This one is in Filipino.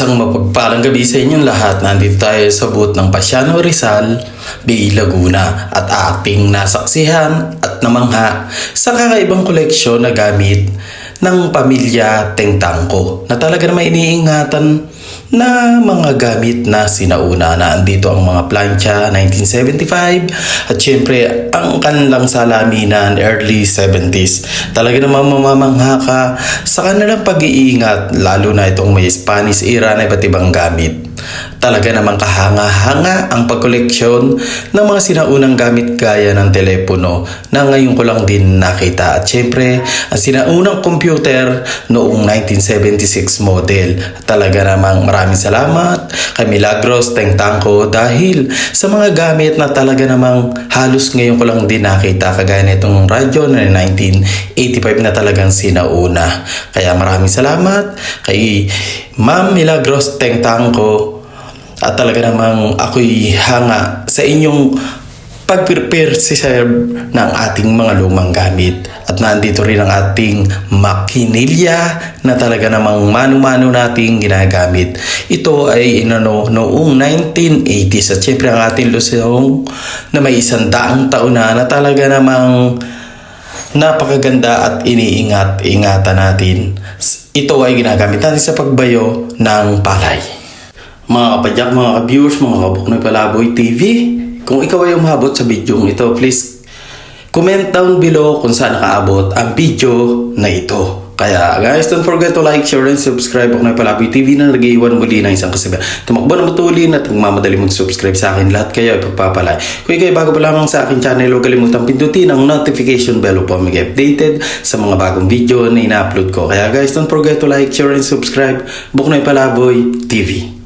Isang mapagpalang gabi sa inyong lahat. Nandito tayo sa booth ng Pasiano Rizal, Bay Laguna at ating nasaksihan at namangha sa kakaibang koleksyon na gamit ng pamilya Tengtangko na talaga naman iniingatan na mga gamit na sinauna na. Andito ang mga plancha 1975 at syempre ang kanilang salaminan early 70s talaga naman mamamangha ka sa kanilang pag-iingat lalo na itong may Spanish era na iba't ibang gamit talaga namang kahanga-hanga ang pagkoleksyon ng mga sinaunang gamit gaya ng telepono na ngayon ko lang din nakita. At syempre ang sinaunang computer noong 1976 model. Talaga namang maraming salamat kay Milagros Tengtangko dahil sa mga gamit na talaga namang halos ngayon ko lang din nakita. Kagaya nitong radyo na 1985 na talagang sinauna. Kaya maraming salamat kay Ma'am Milagros Tengtangko at talaga namang ako'y hanga sa inyong pag-prepare si Sir ng ating mga lumang gamit. At nandito rin ang ating makinilya na talaga namang mano-mano nating ginagamit. Ito ay inano noong 1980s at syempre ang ating Lusong na may isang daang taon na na talaga namang napakaganda at iniingat-ingatan natin. Ito ay ginagamit natin sa pagbayo ng palay. Mga kapadyak, mga ka-viewers, mga kabuk ng Palaboy TV, kung ikaw ay umabot sa video ito, please comment down below kung saan nakaabot ang video na ito. Kaya guys, don't forget to like, share, and subscribe ako na Palaboy TV na nag-iwan muli ng isang kasabihan. Tumakbo na matulin at magmamadali mag-subscribe sa akin. Lahat kayo ay pagpapalay. Kung ay bago pa lamang sa akin channel, huwag kalimutang pindutin ang notification bell upang mag-updated sa mga bagong video na ina-upload ko. Kaya guys, don't forget to like, share, and subscribe. Buknoy Palaboy TV.